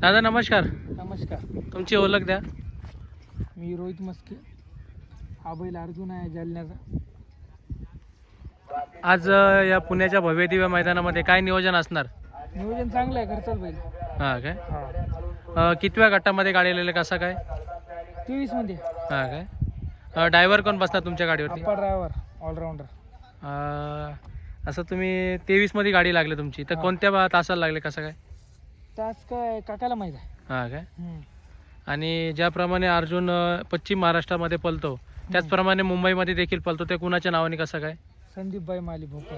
दादा नमस्कार. नमस्कार. तुमची ओळख द्या. मी रोहित मस्के. हा बैल अर्जुन आहे जालन्याचा. आज या पुण्याच्या भव्य दिव्य मैदानामध्ये काय नियोजन असणार? नियोजन चांगलं आहे घरचाच बैल हां काय? हा. कितव्या गटामध्ये गाडी आलेले कसं काय? तेवीसमध्ये. हां काय? ड्रायव्हर कोण बसणार तुमच्या गाडीवरती? Driver allrounder. असं तुम्ही तेवीसमध्ये गाडी लागली तुमची. तर. कोणत्या तासाला लागले कसं काय? तास काय काकाला माहीत आहे. हां काय हम्म. आणि ज्याप्रमाणे अर्जुन अ, पश्चिम महाराष्ट्रामध्ये पलतो त्याचप्रमाणे मुंबईमध्ये देखील पलतो ते कुणाच्या नावाने कसं काय? संदीपबाई माली भोकर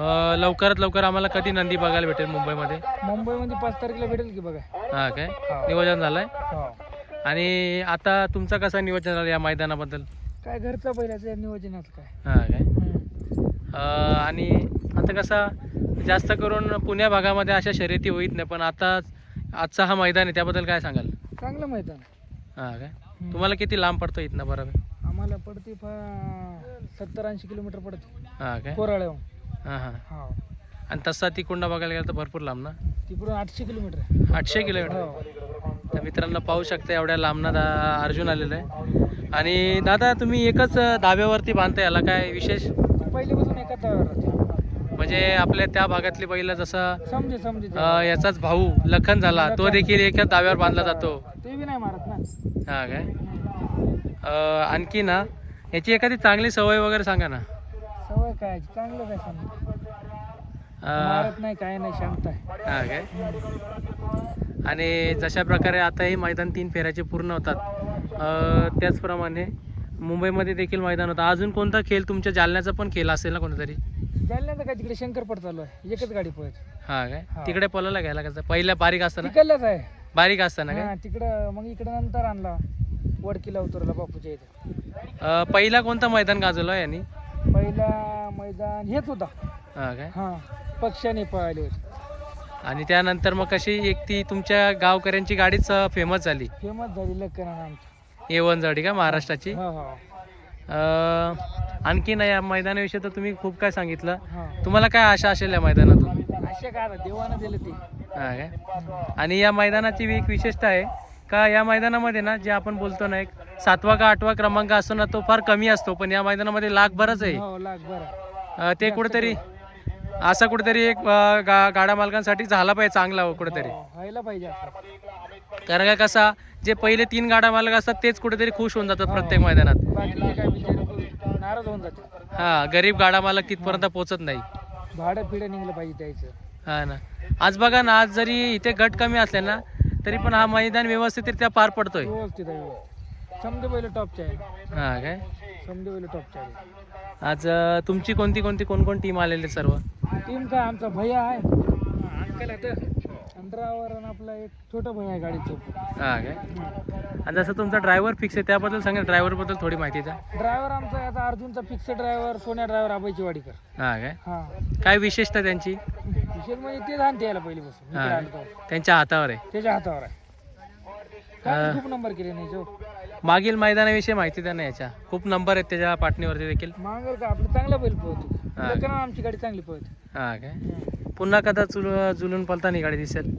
अ, लवकरात लवकर आम्हाला कधी नंदी बघायला भेटेल मुंबईमध्ये? मुंबईमध्ये पाच तारखेला भेटेल की बघा. हां काय हा. नियोजन झालंय? हो. आणि आता तुमचं कसं नियोजन झालं या मैदानाबद्दल? काय घरचा बैलाचं नियोजनाचं काय? हां काय हम्म. अ, आणि आता कसं जास्त करून पुण्या भागामध्ये अशा शर्यती होईत नाही पण आता आजचा हा मैदान आहे त्याबद्दल काय सांगाल? चांगलं मैदान. हां काय. तुम्हाला किती लांब पडतो इथनं बरोबर आम्हाला पडते सत्तर ऐंशी किलोमीटर पडते हां काय कोराळ्याहून. हां हां. हा आणि तसा ती कुंडा बघायला गेला तर भरपूर लांब ना? तिकडून आठशे किलोमीटर. आठशे किलोमीटर? हो. तर मित्रांनो पाहू शकता एवढ्या लांबना दा अर्जुन आलेला आहे. आणि दादा तुम्ही एकच धाब्यावरती बांधता याला काय विशेष? पहिल्यापासून एका तळावर राहते म्हणजे आपल्या त्या भागातली पहिलं जसं समजे समजे ते. अ, याचाच भाऊ लखन झाला तो देखील एकाच दाव्यावर बांधला जातो. ते बी नाही मारत ना. हा काय? अ, आणखी ना याची एखादी चांगली सवय वगैरे सांगा ना. सवय काय? चांगलं काय समजा अ, मारत नाही काय नाही शांत आहे. हा काय? आणि जशा प्रकारे आता हे मैदान तीन फेऱ्याचे पूर्ण होतात अ, त्याचप्रमाणे मुंबईमध्ये देखील मैदान होतं. अजून कोणता खेळ तुमच्या जालन्याचा पण खेळ असेल ना कोणतरी? काय तिकडे शंकरपट चालू आहे. एकच गाडी पळत हा काय हा. तिकडे पलाला घ्यायला कसं? पहिल्या बारीक असताना तिकडलाच आहे. बारीक असताना काय हा तिकडं मग इकडं नंतर आणला. वडकीला उतरला बापूच्या इथं. अ, पहिला कोणता मैदान गाजवलं यांनी? पहिला मैदान हेच होता. हा काय हा पक्षाने पळाले होते. आणि त्यानंतर मग कशी एक ती तुमच्या गावकऱ्यांची गाडीच फेमस झाली. फेमस झाली लक्कना आमची. एवन जडी का महाराष्ट्राची? हा हा. अं, आणखी नाही या मैदानाविषयी तर तुम्ही खूप काय सांगितलं. तुम्हाला काय आशा असेल या मैदानातून? काय देवानं दिलं ते. हा काय? आणि या मैदानाची एक विशेषता आहे का या मैदानामध्ये ना जे आपण बोलतो ना एक सातवा का आठवा क्रमांक असतो ना तो फार कमी असतो पण या मैदानामध्ये लाख बरंच आहे. हो लाख बरं अं, ते कुठेतरी असा कुठेतरी एक गा गाडा मालकांसाठी झाला पाहिजे चांगला हो कुठेतरी. हो, व्हायला पाहिजे कारण का कसा जे पहिले तीन गाडा मालक असतात तेच कुठेतरी खुश होऊन जातात प्रत्येक मैदानात. नाराज होऊन हा गरीब गाडा मालक तिथपर्यंत पोहोचत नाही. भाडं पिढं निघलं पाहिजे त्याचं. हा ना. आज बघा ना आज जरी इथे गट कमी असले ना तरी पण हा मैदान व्यवस्थितरित्या पार पडतोय. समजे बैल टॉपचे आहे हा काय? समजे बैल टॉपचे आहे आज अं, तुमची कोणती कोणती कोण कोण टीम आलेली आहेत सर्व? टीम काय? आमचा भैया आहे. अंकल आहे अंतरावर आणि आपला एक छोटा भैया आहे गाडीचं. हा काय? आणि जसं तुमचा ड्रायव्हर फिक्स आहे त्याबद्दल सांगा ड्रायव्हरबद्दल थोडी माहिती द्या. ड्रायव्हर आमचा याचा अर्जुनचा फिक्स ड्रायव्हर सोन्या ड्रायव्हर आबाईची वाडीकर. हा काय? हा. काय विशेषता त्यांची? विशेष म्हणजे तेच आणते याला पहिलीपासून. हा. इकडे आलं तेव्हा. त्यांच्या हातावर आहे. त्याच्या हातावर आहे. काय खूप नंबर केले नाही जो मागील मैदानाविषयी माहिती द्या ना याच्या. खूप नंबर आहेत त्याच्या पाटणीवरती देखील. मांगल का आपलं चांगला बैल हा. आमची गाडी चांगली पळते. हा काय? पुन्हा कदा चुल जुलून पलता गाडी दिसेल?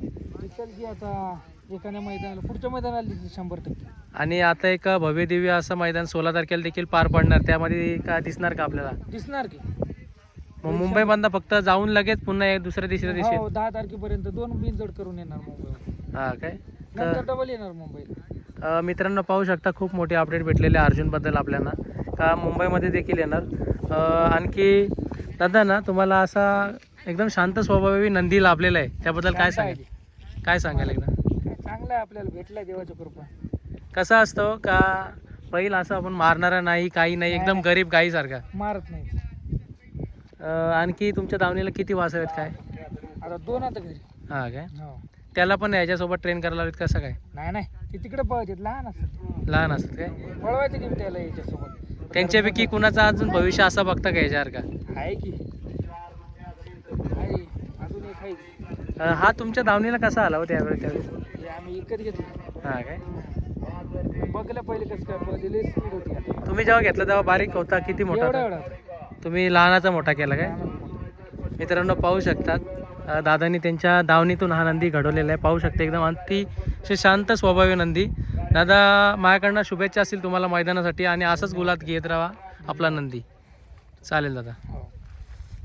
दिसेल की आता एखाद्या मैदानाला पुढच्या मैदानाला दिसेल शंभर टक्के. आणि आता एक भव्य दिव्य असं मैदान सोळा तारखेला देखील पार पडणार. त्यामध्ये काय दिसणार का आपल्याला? दिसणार की. मग मुंबईमधनं फक्त जाऊन लगेच पुन्हा एक दुसऱ्या तिसऱ्या दिवशी हो दहा तारखेपर्यंत दोन बिनजोड करून येणार मुंबईवर. हा काय? नंतर डबल येणार मुंबईला मित्रांनो पाहू शकता खूप मोठे अपडेट भेटलेले अर्जुनबद्दल आपल्याला. का मुंबईमध्ये देखील येणार. आणखी दादा ना तुम्हाला असा एकदम शांत स्वभावी नंदी लाभलेला आहे. त्याबद्दल काय सांगेल? काय सांगाल एकदा? चांगलं आहे आपल्याला भेटलाय देवाच्या कृपा. कसं असतं? का पहिलं असं आपण मारणारा नाही काही नाही एकदम गरीब गाईसारखा? मारत नाही. आणखी तुमच्या दावणीला किती वासर आहेत काय? आता दोन आता घरी. हा काय? हो. त्याला पण याच्यासोबत ट्रेन करायला लावत कसं काय? नाही नाही. ते तिकडे पळतात लहान असतात लहान असतात काय? पळवायचं की त्याला याच्यासोबत? त्यांच्यापैकी कुणाचं अजून भविष्य असं बघता का याच्यावर का आहे की. आहे. अजून एक आहे. अ, हा तुमच्या दावणीला कसा आला हो त्यावेळी त्यावेळी? हे आम्ही विकत घेतलो. हा काय? बघलं पहिले कसं काय पळते स्पीड होती आता. तुम्ही जेव्हा घेतला तेव्हा बारीक होता किती मोठा एवढा होता? एवढा तुम्ही लहानाचा मोठा केला काय. मित्रांनो पाहू शकतात. दादांनी त्यांच्या दावणीतून हा नंदी घडवलेला आहे. पाहू शकते एकदम अतिशय शांत स्वभावी नंदी. दादा माझ्याकडनं शुभेच्छा असतील तुम्हाला मैदानासाठी आणि असंच गुलात घेत राहा आपला नंदी. चालेल दादा.